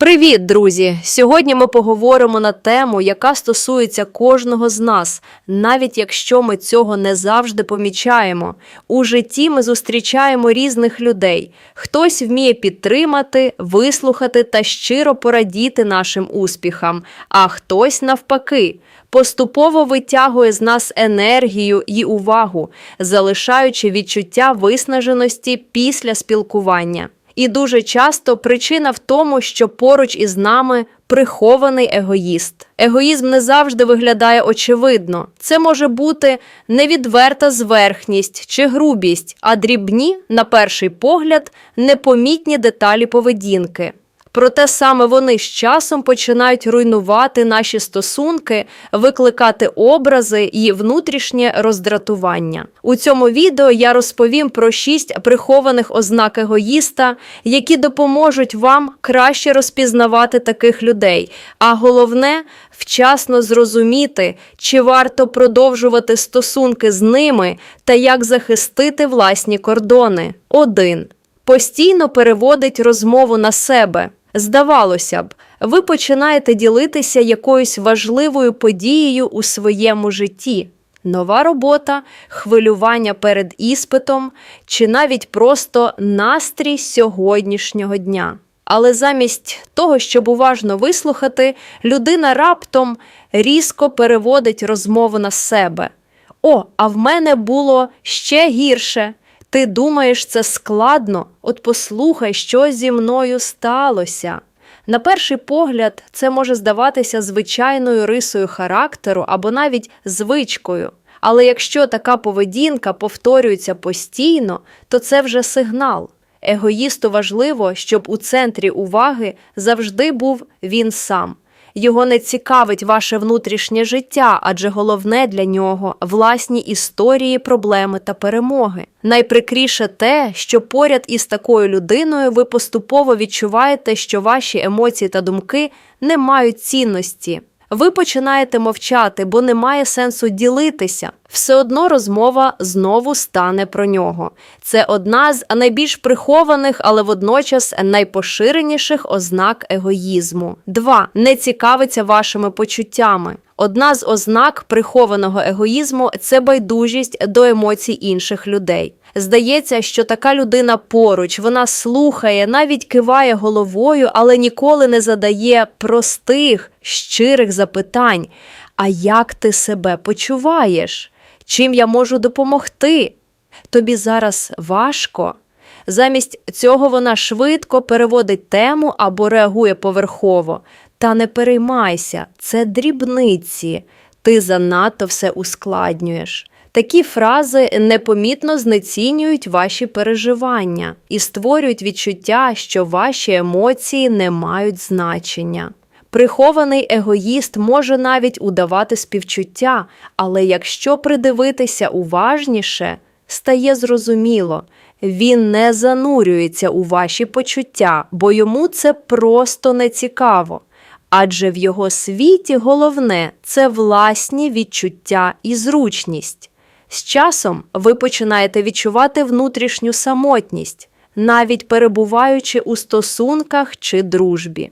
Привіт, друзі! Сьогодні ми поговоримо на тему, яка стосується кожного з нас, навіть якщо ми цього не завжди помічаємо. У житті ми зустрічаємо різних людей. Хтось вміє підтримати, вислухати та щиро порадіти нашим успіхам, а хтось навпаки. Поступово витягує з нас енергію і увагу, залишаючи відчуття виснаженості після спілкування. І дуже часто причина в тому, що поруч із нами прихований егоїст. Егоїзм не завжди виглядає очевидно. Це може бути невідверта зверхність чи грубість, а дрібні, на перший погляд, непомітні деталі поведінки. Проте саме вони з часом починають руйнувати наші стосунки, викликати образи і внутрішнє роздратування. У цьому відео я розповім про шість прихованих ознак егоїста, які допоможуть вам краще розпізнавати таких людей. А головне вчасно зрозуміти, чи варто продовжувати стосунки з ними та як захистити власні кордони. 1. Постійно переводить розмову на себе. Здавалося б, ви починаєте ділитися якоюсь важливою подією у своєму житті. Нова робота, хвилювання перед іспитом чи навіть просто настрій сьогоднішнього дня. Але замість того, щоб уважно вислухати, людина раптом різко переводить розмову на себе. О, а в мене було ще гірше. Ти думаєш, це складно? От послухай, що зі мною сталося. На перший погляд, це може здаватися звичайною рисою характеру або навіть звичкою. Але якщо така поведінка повторюється постійно, то це вже сигнал. Егоїсту важливо, щоб у центрі уваги завжди був він сам. Його не цікавить ваше внутрішнє життя, адже головне для нього власні історії, проблеми та перемоги. Найприкріше те, що поряд із такою людиною ви поступово відчуваєте, що ваші емоції та думки не мають цінності. Ви починаєте мовчати, бо немає сенсу ділитися. Все одно розмова знову стане про нього. Це одна з найбільш прихованих, але водночас найпоширеніших ознак егоїзму. 2. не цікавиться вашими почуттями. Одна з ознак прихованого егоїзму це байдужість до емоцій інших людей. Здається, що така людина поруч, вона слухає, навіть киває головою, але ніколи не задає простих, щирих запитань. А як ти себе почуваєш? Чим я можу допомогти? Тобі зараз важко. Замість цього вона швидко переводить тему або реагує поверхово. Та не переймайся, це дрібниці, ти занадто все ускладнюєш. Такі фрази непомітно знецінюють ваші переживання і створюють відчуття, що ваші емоції не мають значення. Прихований егоїст може навіть удавати співчуття, але якщо придивитися уважніше, стає зрозуміло, він не занурюється у ваші почуття, бо йому це просто не цікаво. Адже в його світі головне це власні відчуття і зручність. З часом ви починаєте відчувати внутрішню самотність, навіть перебуваючи у стосунках чи дружбі.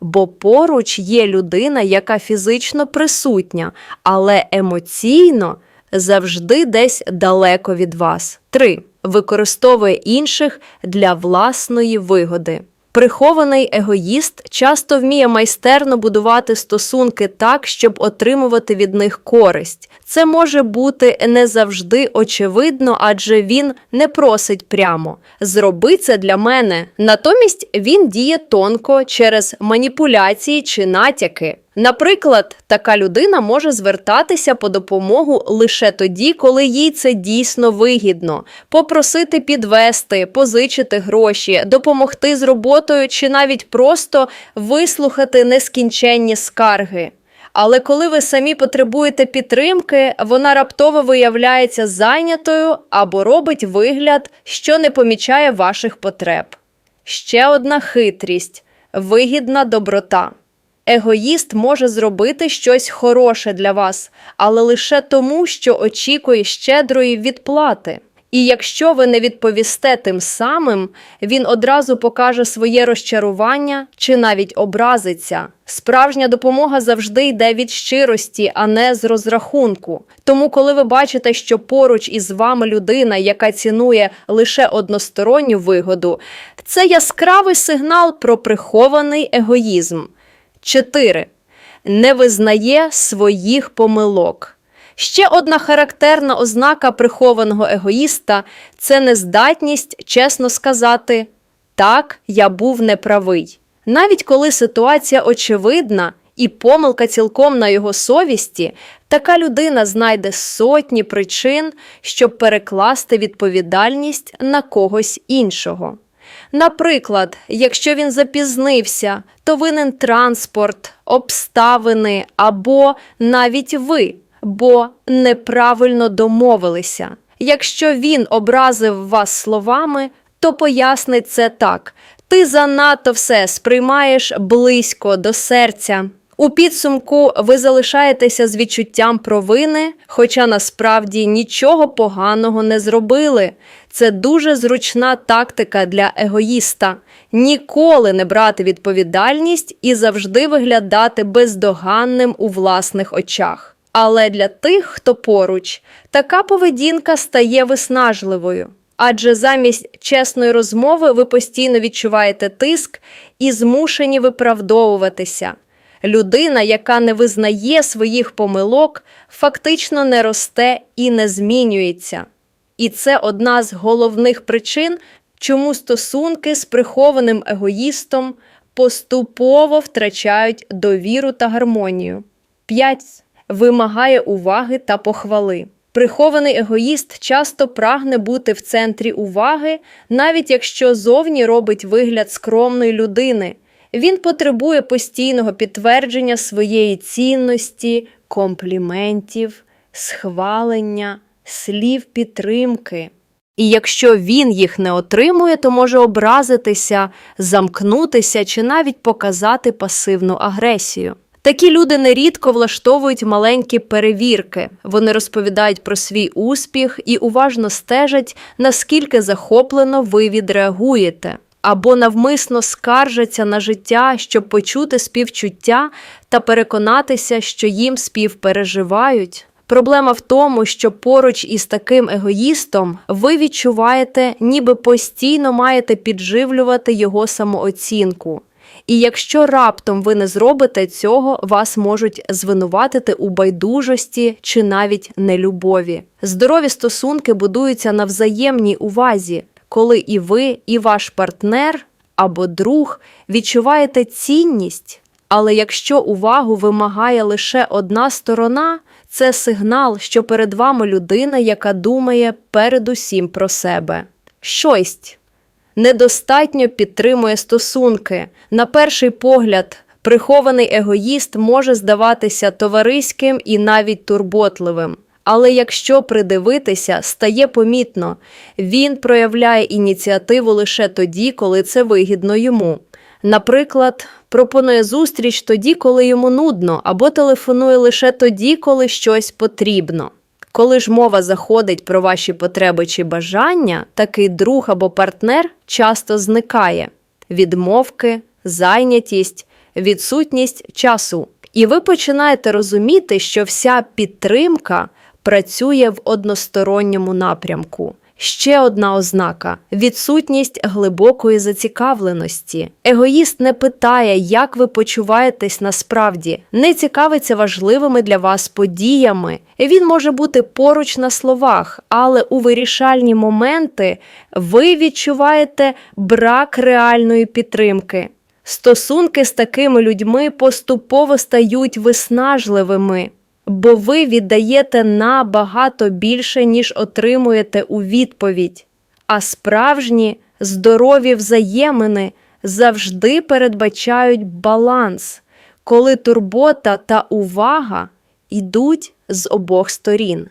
Бо поруч є людина, яка фізично присутня, але емоційно завжди десь далеко від вас. 3. Використовує інших для власної вигоди. Прихований егоїст часто вміє майстерно будувати стосунки так, щоб отримувати від них користь. Це може бути не завжди очевидно, адже він не просить прямо зроби це для мене. Натомість він діє тонко через маніпуляції чи натяки. Наприклад, така людина може звертатися по допомогу лише тоді, коли їй це дійсно вигідно, попросити підвести, позичити гроші, допомогти з роботою чи навіть просто вислухати нескінченні скарги. Але коли ви самі потребуєте підтримки, вона раптово виявляється зайнятою або робить вигляд, що не помічає ваших потреб. Ще одна хитрість вигідна доброта. Егоїст може зробити щось хороше для вас, але лише тому, що очікує щедрої відплати. І якщо ви не відповісте тим самим, він одразу покаже своє розчарування чи навіть образиться. Справжня допомога завжди йде від щирості, а не з розрахунку. Тому, коли ви бачите, що поруч із вами людина, яка цінує лише односторонню вигоду, це яскравий сигнал про прихований егоїзм. 4. Не визнає своїх помилок. Ще одна характерна ознака прихованого егоїста це нездатність чесно сказати так, я був неправий. Навіть коли ситуація очевидна і помилка цілком на його совісті, така людина знайде сотні причин, щоб перекласти відповідальність на когось іншого. Наприклад, якщо він запізнився, то винен транспорт, обставини або навіть ви, бо неправильно домовилися. Якщо він образив вас словами, то пояснить це так: ти занадто все сприймаєш близько до серця. У підсумку ви залишаєтеся з відчуттям провини, хоча насправді нічого поганого не зробили. Це дуже зручна тактика для егоїста ніколи не брати відповідальність і завжди виглядати бездоганним у власних очах. Але для тих, хто поруч, така поведінка стає виснажливою. Адже замість чесної розмови ви постійно відчуваєте тиск і змушені виправдовуватися. Людина, яка не визнає своїх помилок, фактично не росте і не змінюється. І це одна з головних причин, чому стосунки з прихованим егоїстом поступово втрачають довіру та гармонію. 5. Вимагає уваги та похвали. Прихований егоїст часто прагне бути в центрі уваги, навіть якщо зовні робить вигляд скромної людини. Він потребує постійного підтвердження своєї цінності, компліментів, схвалення, слів підтримки. І якщо він їх не отримує, то може образитися, замкнутися чи навіть показати пасивну агресію. Такі люди нерідко влаштовують маленькі перевірки. Вони розповідають про свій успіх і уважно стежать, наскільки захоплено ви відреагуєте, або навмисно скаржаться на життя, щоб почути співчуття та переконатися, що їм співпереживають. Проблема в тому, що поруч із таким егоїстом ви відчуваєте, ніби постійно маєте підживлювати його самооцінку. І якщо раптом ви не зробите цього, вас можуть звинуватити у байдужості чи навіть нелюбові. Здорові стосунки будуються на взаємній увазі, коли і ви, і ваш партнер або друг відчуваєте цінність. Але якщо увагу вимагає лише одна сторона, це сигнал, що перед вами людина, яка думає передусім про себе. Шость недостатньо підтримує стосунки. На перший погляд, прихований егоїст може здаватися товариським і навіть турботливим. Але якщо придивитися, стає помітно, він проявляє ініціативу лише тоді, коли це вигідно йому. Наприклад, пропонує зустріч тоді, коли йому нудно, або телефонує лише тоді, коли щось потрібно. Коли ж мова заходить про ваші потреби чи бажання, такий друг або партнер часто зникає відмовки, зайнятість, відсутність часу. І ви починаєте розуміти, що вся підтримка працює в односторонньому напрямку. Ще одна ознака відсутність глибокої зацікавленості. Егоїст не питає, як ви почуваєтесь насправді, не цікавиться важливими для вас подіями. Він може бути поруч на словах, але у вирішальні моменти ви відчуваєте брак реальної підтримки. Стосунки з такими людьми поступово стають виснажливими бо ви віддаєте набагато більше, ніж отримуєте у відповідь. А справжні здорові взаємини завжди передбачають баланс, коли турбота та увага йдуть з обох сторін.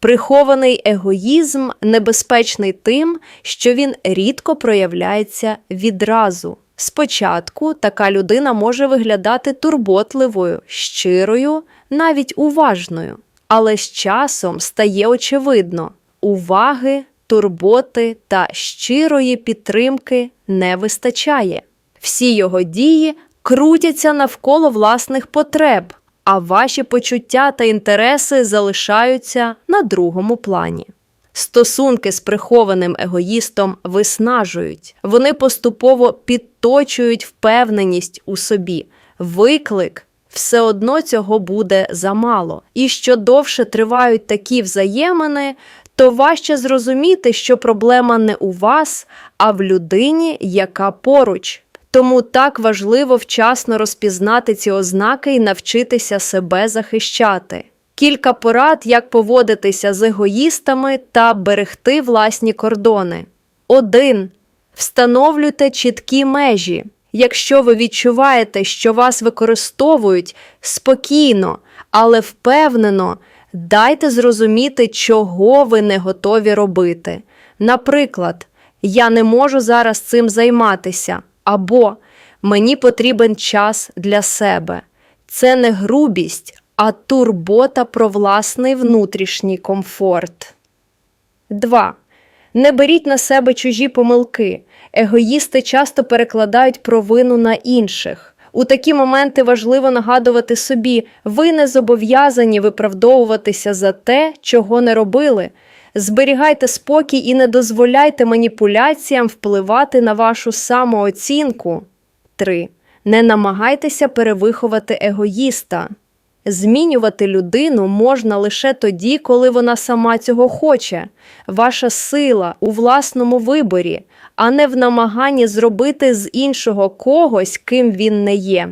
Прихований егоїзм небезпечний тим, що він рідко проявляється відразу. Спочатку така людина може виглядати турботливою, щирою, навіть уважною, але з часом стає очевидно, уваги турботи та щирої підтримки не вистачає. Всі його дії крутяться навколо власних потреб, а ваші почуття та інтереси залишаються на другому плані. Стосунки з прихованим егоїстом виснажують, вони поступово підточують впевненість у собі. Виклик все одно цього буде замало. І що довше тривають такі взаємини, то важче зрозуміти, що проблема не у вас, а в людині, яка поруч. Тому так важливо вчасно розпізнати ці ознаки і навчитися себе захищати. Кілька порад, як поводитися з егоїстами та берегти власні кордони. 1. Встановлюйте чіткі межі. Якщо ви відчуваєте, що вас використовують спокійно, але впевнено, дайте зрозуміти, чого ви не готові робити. Наприклад, я не можу зараз цим займатися, або мені потрібен час для себе. Це не грубість, а турбота про власний внутрішній комфорт. 2. Не беріть на себе чужі помилки. Егоїсти часто перекладають провину на інших. У такі моменти важливо нагадувати собі, ви не зобов'язані виправдовуватися за те, чого не робили. Зберігайте спокій і не дозволяйте маніпуляціям впливати на вашу самооцінку. 3. Не намагайтеся перевиховати егоїста. Змінювати людину можна лише тоді, коли вона сама цього хоче. Ваша сила у власному виборі, а не в намаганні зробити з іншого когось, ким він не є.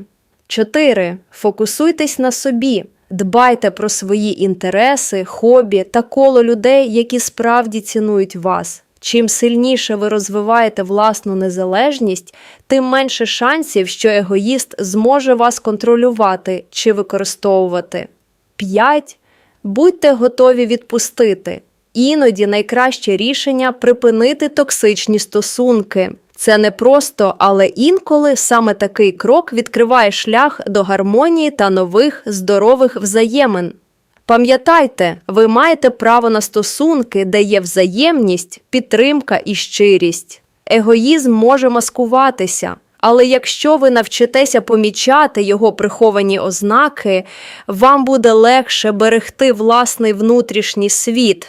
4. Фокусуйтесь на собі. Дбайте про свої інтереси, хобі та коло людей, які справді цінують вас. Чим сильніше ви розвиваєте власну незалежність, тим менше шансів, що егоїст зможе вас контролювати чи використовувати. 5. Будьте готові відпустити. Іноді найкраще рішення припинити токсичні стосунки. Це не просто, але інколи саме такий крок відкриває шлях до гармонії та нових здорових взаємин. Пам'ятайте, ви маєте право на стосунки, де є взаємність, підтримка і щирість. Егоїзм може маскуватися, але якщо ви навчитеся помічати його приховані ознаки, вам буде легше берегти власний внутрішній світ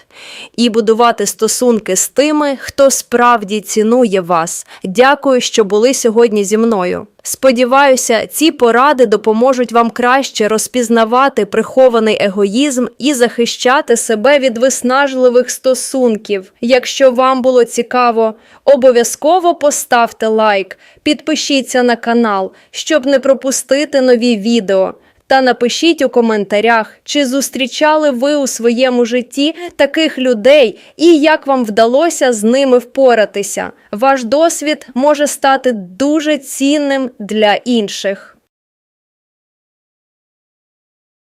і будувати стосунки з тими, хто справді цінує вас. Дякую, що були сьогодні зі мною. Сподіваюся, ці поради допоможуть вам краще розпізнавати прихований егоїзм і захищати себе від виснажливих стосунків. Якщо вам було цікаво, обов'язково поставте лайк, підпишіться на канал, щоб не пропустити нові відео. Та напишіть у коментарях, чи зустрічали ви у своєму житті таких людей і як вам вдалося з ними впоратися. Ваш досвід може стати дуже цінним для інших.